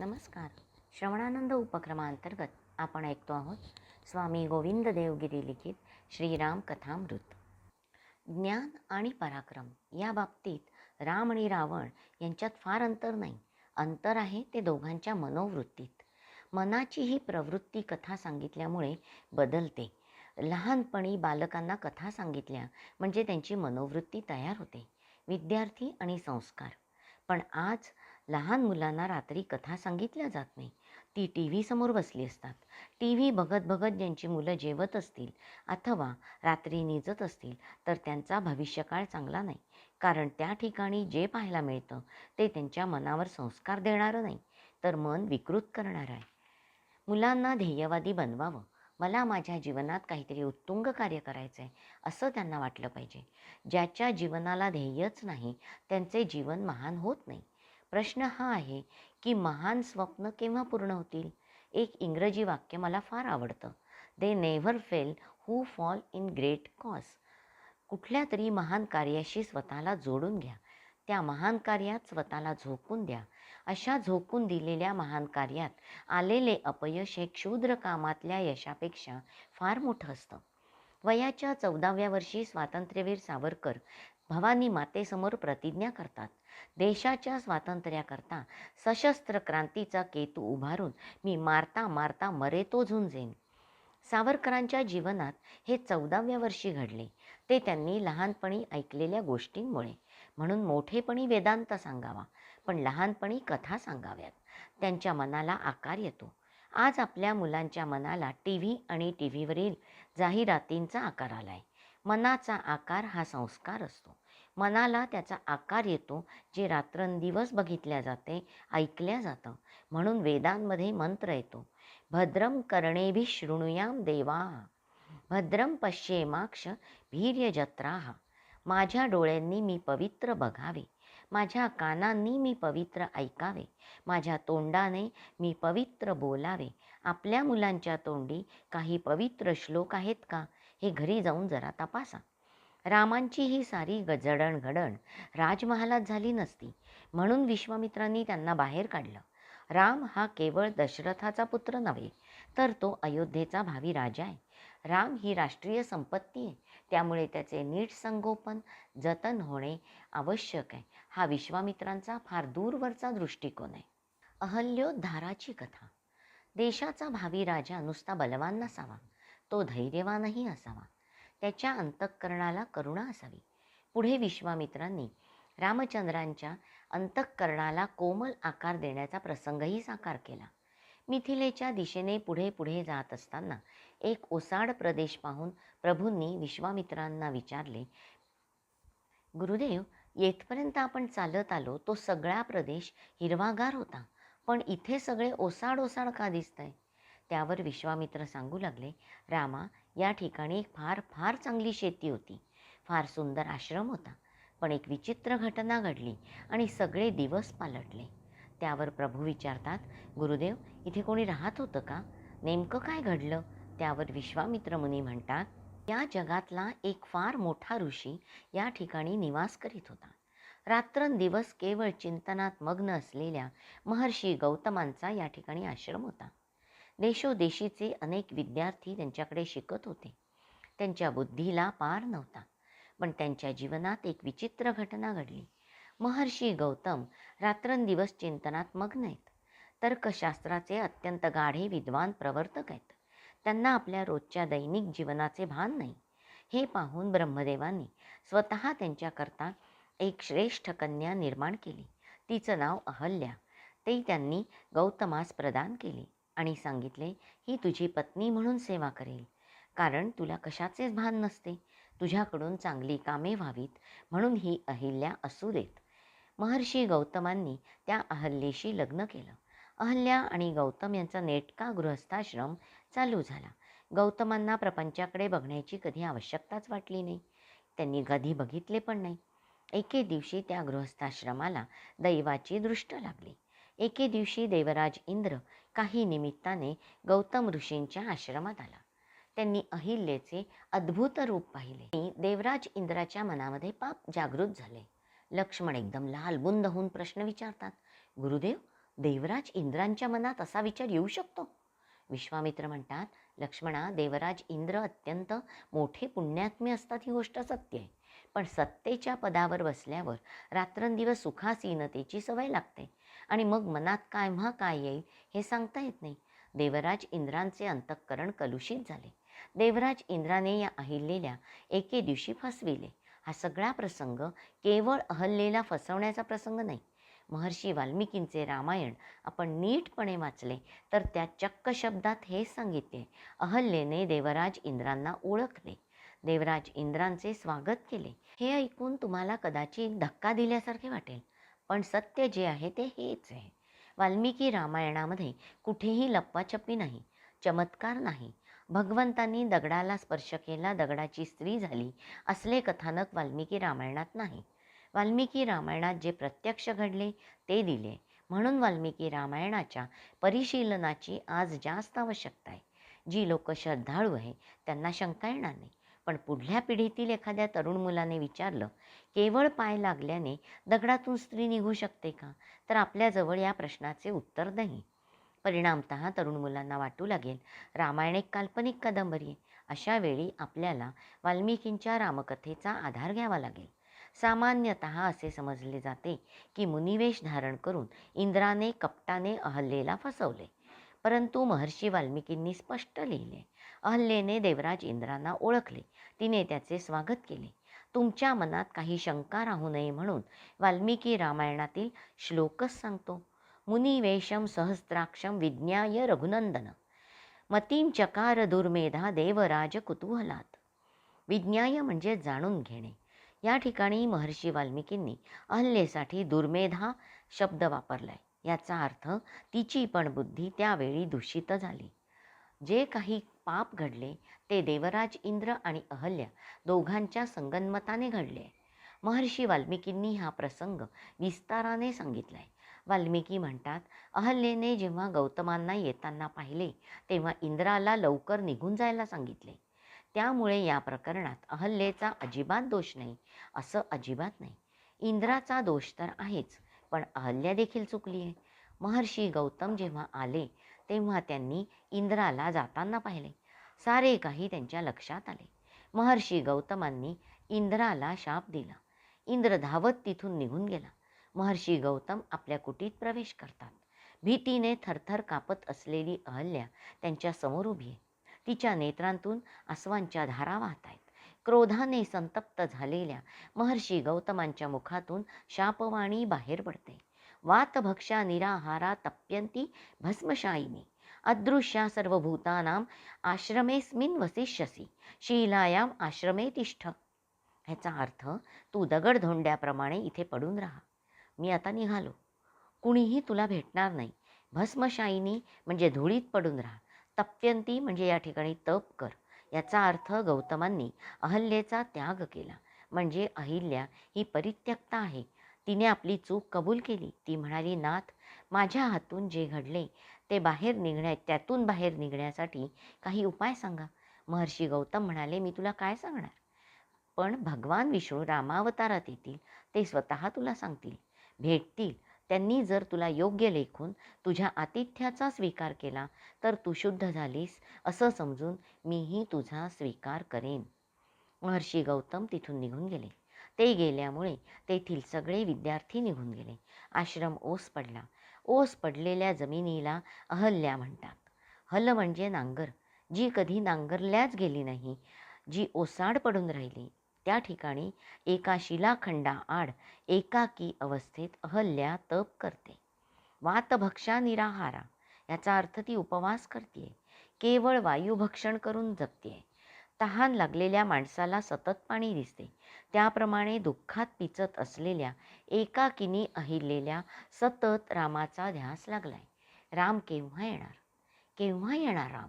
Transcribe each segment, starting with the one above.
नमस्कार. श्रवणानंद उपक्रमांतर्गत आपण ऐकतो आहोत स्वामी गोविंद देवगिरी लिखित श्रीराम कथामृत. ज्ञान आणि पराक्रम या बाबतीत राम आणि रावण यांच्यात फार अंतर नाही. अंतर आहे ते दोघांच्या मनोवृत्तीत. मनाची ही प्रवृत्ती कथा सांगितल्यामुळे बदलते. लहानपणी बालकांना कथा सांगितल्या म्हणजे त्यांची मनोवृत्ती तयार होते. विद्यार्थी आणि संस्कार. पण आज लहान मुलांना रात्री कथा सांगितल्या जात नाही. ती टी व्ही समोर बसली असतात. टी व्ही बघत बघत ज्यांची मुलं जेवत असतील अथवा रात्री निजत असतील तर त्यांचा भविष्यकाळ चांगला नाही. कारण त्या ठिकाणी जे पाहायला मिळतं ते त्यांच्या मनावर संस्कार देणारं नाही तर मन विकृत करणारं आहे. मुलांना ध्येयवादी बनवावं. मला माझ्या जीवनात काहीतरी उत्तुंग कार्य करायचं आहे असं त्यांना वाटलं पाहिजे. ज्याच्या जीवनाला ध्येयच नाही त्यांचे जीवन महान होत नाही. प्रश्न हा आहे की महान स्वप्न केव्हा पूर्ण होतील? एक इंग्रजी वाक्य मला फार आवडतं. They never fail who fall in great cause कुठल्या तरी महान कार्याशी स्वतःला जोडून घ्या. त्या महान कार्यात स्वतःला झोकून द्या. अशा झोकून दिलेल्या महान कार्यात आलेले अपयश हे क्षुद्र कामातल्या यशापेक्षा फार मोठं असतं. वयाच्या चौदाव्या वर्षी स्वातंत्र्यवीर सावरकर भवानी मातेसमोर प्रतिज्ञा करतात. देशाच्या स्वातंत्र्याकरता सशस्त्र क्रांतीचा केतू उभारून मी मारता मारता मरे तो झुंजेन सावरकरांच्या जीवनात हे चौदाव्या वर्षी घडले. ते त्यांनी लहानपणी ऐकलेल्या गोष्टींमुळे. म्हणून मोठेपणी वेदांत सांगावा पण लहानपणी कथा सांगाव्यात. त्यांच्या मनाला आकार येतो. आज आपल्या मुलांच्या मनाला टी व्ही आणि टी व्हीवरील जाहिरातींचा आकार आला आहे मनाचा आकार हा संस्कार असतो. मनाला त्याचा आकार येतो जे रात्रंदिवस बघितल्या जाते ऐकल्या जातं. म्हणून वेदांमध्ये मंत्र येतो भद्रम कर्णेभि शृणुयाम देवा भद्रम पश्येमाक्ष भीर्यजत्राहा माझ्या डोळ्यांनी मी पवित्र बघावे माझ्या कानांनी मी पवित्र ऐकावे माझ्या तोंडाने मी पवित्र बोलावे आपल्या मुलांच्या तोंडी काही पवित्र श्लोक आहेत का हे घरी जाऊन जरा तपासा. रामांची ही सारी गजडणघडण राजमहालात झाली नसती म्हणून विश्वामित्रांनी त्यांना बाहेर काढलं. राम हा केवळ दशरथाचा पुत्र नव्हे तर तो अयोध्येचा भावी राजा आहे. राम ही राष्ट्रीय संपत्ती आहे त्यामुळे त्याचे नीट संगोपन जतन होणे आवश्यक आहे हा विश्वामित्रांचा फार दूरवरचा दृष्टिकोन आहे. अहल्योद्धाराची कथा. देशाचा भावी राजा नुसता बलवान नसावा तो धैर्यवानही असावा. त्याच्या अंतःकरणाला करुणा असावी. पुढे विश्वामित्रांनी रामचंद्रांच्या अंतःकरणाला कोमल आकार देण्याचा प्रसंगही साकार केला. मिथिलेच्या दिशेने पुढे पुढे जात असताना एक ओसाड प्रदेश पाहून प्रभूंनी विश्वामित्रांना विचारले गुरुदेव येथपर्यंत आपण चालत आलो तो सगळा प्रदेश हिरवागार होता पण इथे सगळे ओसाड ओसाड का दिसतंय? त्यावर विश्वामित्र सांगू लागले रामा या ठिकाणी एक फार फार चांगली शेती होती. फार सुंदर आश्रम होता. पण एक विचित्र घटना घडली आणि सगळे दिवस पालटले. त्यावर प्रभू विचारतात गुरुदेव इथे कोणी राहत होतं का? नेमकं काय घडलं? त्यावर विश्वामित्र मुनी म्हणतात या जगातला एक फार मोठा ऋषी या ठिकाणी निवास करीत होता. रात्रंदिवस केवळ चिंतनात मग्न असलेल्या महर्षी गौतमांचा या ठिकाणी आश्रम होता. देशोदेशीचे अनेक विद्यार्थी त्यांच्याकडे शिकत होते. त्यांच्या बुद्धीला पार नव्हता. पण त्यांच्या जीवनात एक विचित्र घटना घडली. महर्षी गौतम रात्रंदिवस चिंतनात मग्न आहेत तर्कशास्त्राचे अत्यंत गाढे विद्वान प्रवर्तक आहेत. त्यांना आपल्या रोजच्या दैनिक जीवनाचे भान नाही. हे पाहून ब्रह्मदेवांनी स्वतः त्यांच्याकरता एक श्रेष्ठ कन्या निर्माण केली. तिचं नाव अहल्या. ते त्यांनी गौतमास प्रदान केली. आणि सांगितले ही तुझी पत्नी म्हणून सेवा करेल. कारण तुला कशाचेच भान नसते. तुझ्याकडून चांगली कामे व्हावीत म्हणून ही अहिल्या असू देत. महर्षी गौतमांनी त्या अहल्येशी लग्न केलं. अहल्या आणि गौतम यांचा नेटका गृहस्थाश्रम चालू झाला. गौतमांना प्रपंचाकडे बघण्याची कधी आवश्यकताच वाटली नाही. त्यांनी कधी बघितले पण नाही. एके दिवशी त्या गृहस्थाश्रमाला दैवाची दृष्ट लागली. एके दिवशी देवराज इंद्र काही निमित्ताने गौतम ऋषींच्या आश्रमात आला. त्यांनी अहिल्याचे अद्भुत रूप पाहिले. देवराज इंद्राच्या मनामध्ये पाप जागृत झाले. लक्ष्मण एकदम लालबुंद होऊन प्रश्न विचारतात गुरुदेव देवराज इंद्रांच्या मनात असा विचार येऊ शकतो? विश्वामित्र म्हणतात लक्ष्मणा देवराज इंद्र अत्यंत मोठे पुण्यात्मे असतात ही गोष्ट सत्य आहे. पण सत्तेच्या पदावर बसल्यावर रात्रंदिवस सुखासीनतेची सवय लागते. आणि मग मनात काय म्हा काय येईल हे सांगता येत नाही. देवराज इंद्रांचे अंतःकरण कलुषित झाले. देवराज इंद्राने या अहिल्येला एके दिवशी फसविले. हा सगळा प्रसंग केवळ अहल्येला फसवण्याचा प्रसंग नाही. महर्षी वाल्मिकींचे रामायण आपण नीटपणे वाचले तर त्या चक्क शब्दात हेच सांगितले. अहल्येने देवराज इंद्रांना ओळखले. देवराज इंद्रांचे स्वागत केले. हे ऐकून तुम्हाला कदाचित धक्का दिल्यासारखे वाटेल. पण सत्य जे आहे ते हेच आहे. वाल्मिकी रामायणामध्ये कुठेही लप्पाछप्पी नाही चमत्कार नाही. भगवंतांनी दगडाला स्पर्श केला दगडाची स्त्री झाली असले कथानक वाल्मिकी रामायणात नाही. वाल्मिकी रामायणात जे प्रत्यक्ष घडले ते दिले. म्हणून वाल्मिकी रामायणाच्या परिशीलनाची आज जास्त आवश्यकता आहे. जी लोक श्रद्धाळू आहे त्यांना शंका येणार नाही. पण पुढल्या पिढीतील एखाद्या तरुण मुलाने विचारलं केवळ पाय लागल्याने दगडातून स्त्री निघू शकते का? तर आपल्याजवळ या प्रश्नाचे उत्तर नाही. परिणामत तरुण मुलांना वाटू लागेल रामायण एक काल्पनिक कादंबरी आहे. अशा वेळी आपल्याला वाल्मिकींच्या रामकथेचा आधार घ्यावा लागेल. सामान्यतः असे समजले जाते की मुनिवेश धारण करून इंद्राने कपटाने अहल्येला फसवले. परंतु महर्षी वाल्मिकींनी स्पष्ट लिहिले अहल्येने देवराज इंद्रांना ओळखले. तिने त्याचे स्वागत केले. तुमच्या मनात काही शंका राहू नये म्हणून वाल्मिकी रामायणातील श्लोकच सांगतो. मुनिवेशम सहस्त्राक्षम विज्ञाय रघुनंदन. मतीम चकार दुर्मेधा देवराज कुतूहलात. विज्ञाय म्हणजे जाणून घेणे. या ठिकाणी महर्षी वाल्मिकींनी अहल्येसाठी दुर्मेधा शब्द वापरलाय. याचा अर्थ तिची पण बुद्धी त्यावेळी दूषित झाली. जे काही पाप घडले ते देवराज इंद्र आणि अहल्या दोघांच्या संगनमताने घडले. महर्षी वाल्मिकींनी हा प्रसंग विस्ताराने सांगितलाय. वाल्मिकी म्हणतात अहल्येने जेव्हा गौतमांना येताना पाहिले तेव्हा इंद्राला लवकर निघून जायला सांगितले. त्यामुळे या प्रकरणात अहल्येचा अजिबात दोष नाही असं अजिबात नाही. इंद्राचा दोष तर आहेच पण अहल्या देखील चुकली आहे महर्षी गौतम जेव्हा आले तेव्हा त्यांनी इंद्राला जाताना पाहिले. सारे काही त्यांच्या लक्षात आले. महर्षी गौतमांनी इंद्राला शाप दिला. इंद्र धावत तिथून निघून गेला. महर्षी गौतम आपल्या कुटीत प्रवेश करतात. भीतीने थरथर कापत असलेली अहल्या त्यांच्यासमोर उभी आहे. तिच्या नेत्रांतून अस्वांच्या धारा वाहत आहेत क्रोधाने संतप्त झालेल्या महर्षी गौतमांच्या मुखातून शापवाणी बाहेर पडते. वातभक्षा निराहारा तप्यंती भस्मशायिनी। अदृश्या सर्वभूतानाम आश्रमेस्मिन वसिष्यसी। शीलायाम आश्रमे तिष्ठ। ह्याचा अर्थ तू दगडधोंड्याप्रमाणे इथे पडून राहा। मी आता निघालो। कुणीही तुला भेटणार नाही। भस्मशायिनी म्हणजे धुळीत पडून राहा। तप्यंती म्हणजे या ठिकाणी तप कर। याचा अर्थ गौतमांनी अहल्येचा त्याग केला. म्हणजे अहिल्या ही परित्यक्ता आहे. तिने आपली चूक कबूल केली. ती म्हणाली नाथ माझ्या हातून जे घडले ते बाहेर निघण्या त्यातून बाहेर निघण्यासाठी काही उपाय सांगा. महर्षी गौतम म्हणाले मी तुला काय सांगणार? पण भगवान विष्णू रामावतारात येतील ते स्वतः तुला सांगतील. भेटतील. त्यांनी जर तुला योग्य लेखून तुझ्या आतिथ्याचा स्वीकार केला तर तू शुद्ध झालीस असं समजून मीही तुझा स्वीकार करेन. महर्षी गौतम तिथून निघून गेले. ते गेल्यामुळे तेथील सगळे विद्यार्थी निघून गेले. आश्रम ओस पडला. ओस पडलेल्या जमिनीला अहल्या म्हणतात. हल म्हणजे नांगर. जी कधी नांगरल्याच गेली नाही जी ओसाड पडून राहिली. त्या ठिकाणी एका शिलाखंडा आड एकाकी अवस्थेत अहल्या तप करते. वातभक्षा निराहारा. याचा अर्थ ती उपवास करते केवळ वायुभक्षण करून जगते तहान लागलेल्या माणसाला सतत पाणी दिसते. त्याप्रमाणे दुःखात पिचत असलेल्या एकाकिनी अहिलेल्या सतत रामाचा ध्यास लागलाय. राम केव्हा येणार? केव्हा येणार राम?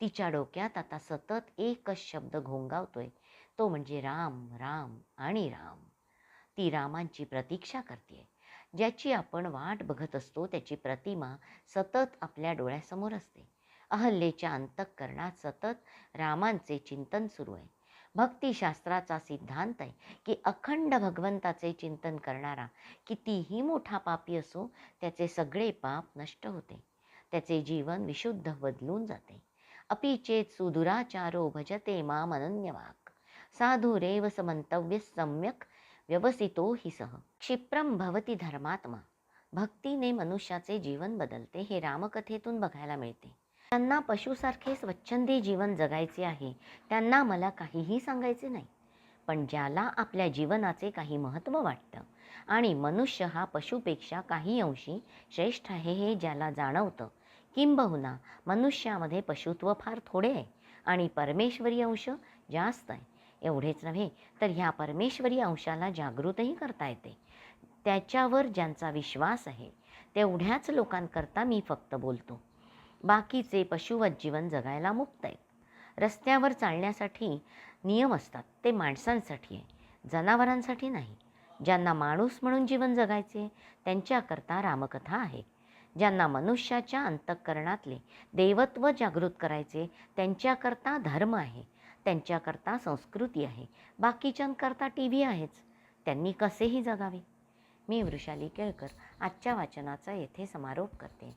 तिच्या डोक्यात आता सतत एकच शब्द घोंगावतोय. तो म्हणजे राम राम आणि राम. ती रामांची प्रतीक्षा करते ज्याची आपण वाट बघत असतो त्याची प्रतिमा सतत आपल्या डोळ्यासमोर असते. अहल्येच्या अंतःकरणात सतत रामांचे चिंतन सुरू आहे. भक्तिशास्त्राचा सिद्धांत आहे की अखंड भगवंताचे चिंतन करणारा कितीही मोठा पापी असो त्याचे सगळे पाप नष्ट होते. त्याचे जीवन विशुद्ध बदलून जाते. अपिचेत सुदुराचारो भजते माम अनन्यवाक. साधुरेव समंतव्य सम्यक व्यवसितो हि सह क्षिप्रम भवती धर्मात्मा. भक्तीने मनुष्याचे जीवन बदलते हे रामकथेतून बघायला मिळते. त्यांना पशुसारखे स्वच्छंदी जीवन जगायचे आहे. त्यांना मला काहीही सांगायचे नाही. पण ज्याला आपल्या जीवनाचे काही महत्त्व वाटतं आणि मनुष्य हा पशुपेक्षा काही अंशी श्रेष्ठ आहे हे ज्याला जाणवतं किंबहुना मनुष्यामध्ये पशुत्व फार थोडे आहे आणि परमेश्वरी अंश जास्त आहे. एवढेच नव्हे तर ह्या परमेश्वरी अंशाला जागृतही करता येते. त्याच्यावर ज्यांचा विश्वास आहे तेवढ्याच लोकांकरता मी फक्त बोलतो. बाकीचे पशुवत जीवन जगायला मुक्त आहेत रस्त्यावर चालण्यासाठी नियम असतात ते माणसांसाठी आहे जनावरांसाठी नाही. ज्यांना माणूस म्हणून जीवन जगायचे त्यांच्याकरता रामकथा आहे. ज्यांना मनुष्याच्या अंतःकरणातले देवत्व जागृत करायचे त्यांच्याकरता धर्म आहे त्यांच्याकरता संस्कृती आहे बाकीच्यांकरता टी व्ही आहेच. त्यांनी कसेही जगावे. मी वृषाली केळकर आजच्या वाचनाचा येथे समारोप करते.